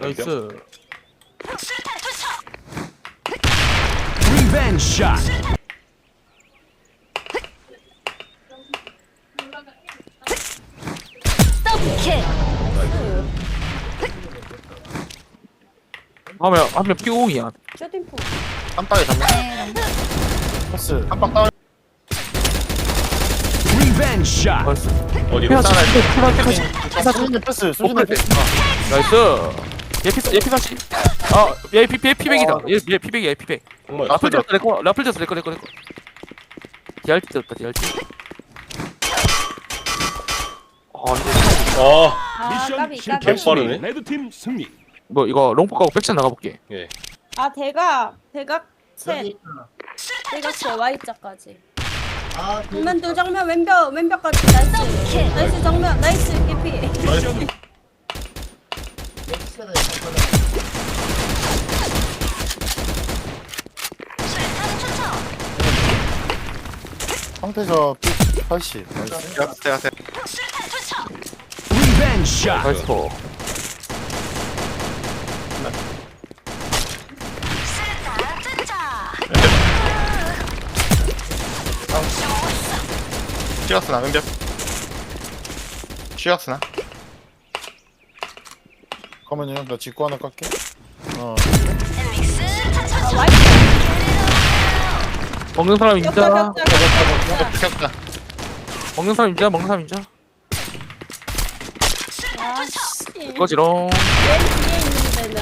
나이스. Revenge shot. 더블킬 하면 피공이야. 쇼딩포 깜빡이 잡네. 패스. 깜빡 다운. Revenge shot. 나이스. 어디. 얘 피사 얘 피사시. 아, 얘 피, 얘 피백이다. 얘, 얘 피백이야, 얘 피백. 정말 라플 졌어, 내꺼. 라플 졌어, 내꺼, 내꺼, 내꺼. DRT 졌다, DRT. 아, 근데 아 아 미션 까비 실패. 까비 개빠르네. 레드팀 승리. 뭐 이거 롱포 가고 백찬 나가볼게. 예아 대각 대각 셋 대각 셋 Y자까지 정면 두 정면 왼벽 왼벽까지 나이스 나이스 정면 나이스 개피 미션 황태저 P80. 제가 제가 제가 Revenge shot. 나이스. 찍었으나 왼벽. 찍었으나. 그러면요, 나 직구 하나 깎게. 어. 아 와이프 먹는 사람 인자. 격자 격자 격자 켰다. 먹는 사람 인자. 먹는 사람. 아씨 이거지롱. 얘 뒤에 있는데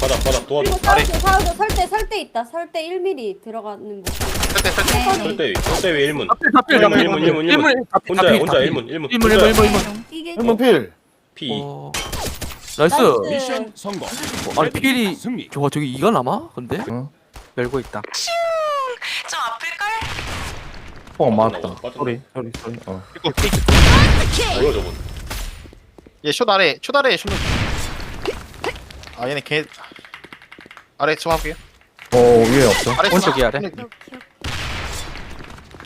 바닥 바닥 도와줘 그리고 사우도 사우도 설대 설대 있다 설대 1mm 들어가는 거 설대, 설대. 절대 위 절대 위 1문 앞에 일문, 앞에 일문, 일문, 혼자 혼자 앞에. 1문 1문 일문 일문 일문 일문. 이게 한번 필. P 어. 나이스. 나이스. 미션 성공. 아니 필이 승리. 저거 저기 이가 남아? 근데? 응. 열고 있다. 좀 아플걸? 어 맞다 소리 소리 소리. 이거 픽. 뭐야 저건 얘쇼 아래, 쇼 아래, 쇼. 아, 얘네 개. 아래 좀 할게요. 어 위에 없어 아래 오른쪽이 아래.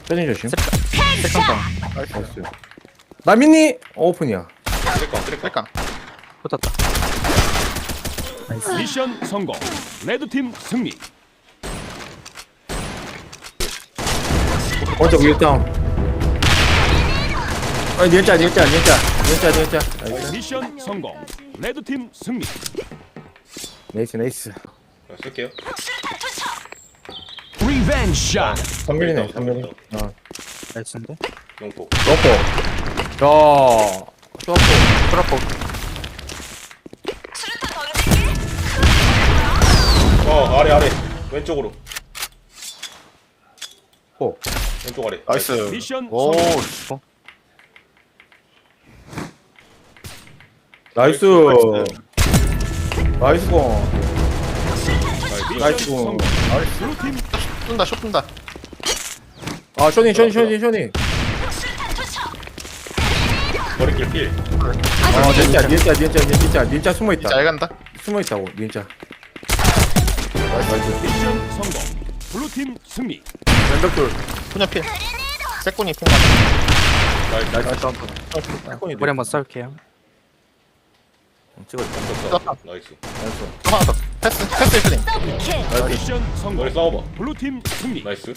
빼니 조심 색감방. 나이스 나민니 오픈이야 쓰레깡 쓰레깡 그러니까. 붙었다. 미션 성공. 레드팀 승리. 오른쪽 위에 다운 아니 니은자 니은자 니은자 니은자 니은자 나이스 미션 성공. 레드팀 승리. 네이스 아, 쓸게요 shot. 선민이네 선민이 어 나이스인데? 용포 넣고 야 트라포. 수류탄 아래 아래. 왼쪽으로. 호 왼쪽 아래. 나이스. 미션 오, 성공. 나이스. 나이스. 공. 나이스 공. 성공. 블루팀. 쏜다, 쇼 쏜다. 아 쇼니 쇼니 쇼니 쇼니. 머리길 필. 어 니은자 니은자 니은자 니은자. 니은자 숨어 있다. 잘 간다. 숨어 있다고 니은자 미션 성공. 블루팀 승리. 왼벽돌 분야 필. 세코니 풍. 나이스 세컨이 머리 한번 썰게요. 떴다 나이스 하나 더. 패스, 패스 필링. 더블킬 미션 성공. 머리 싸워봐 블루팀 승리. 나이스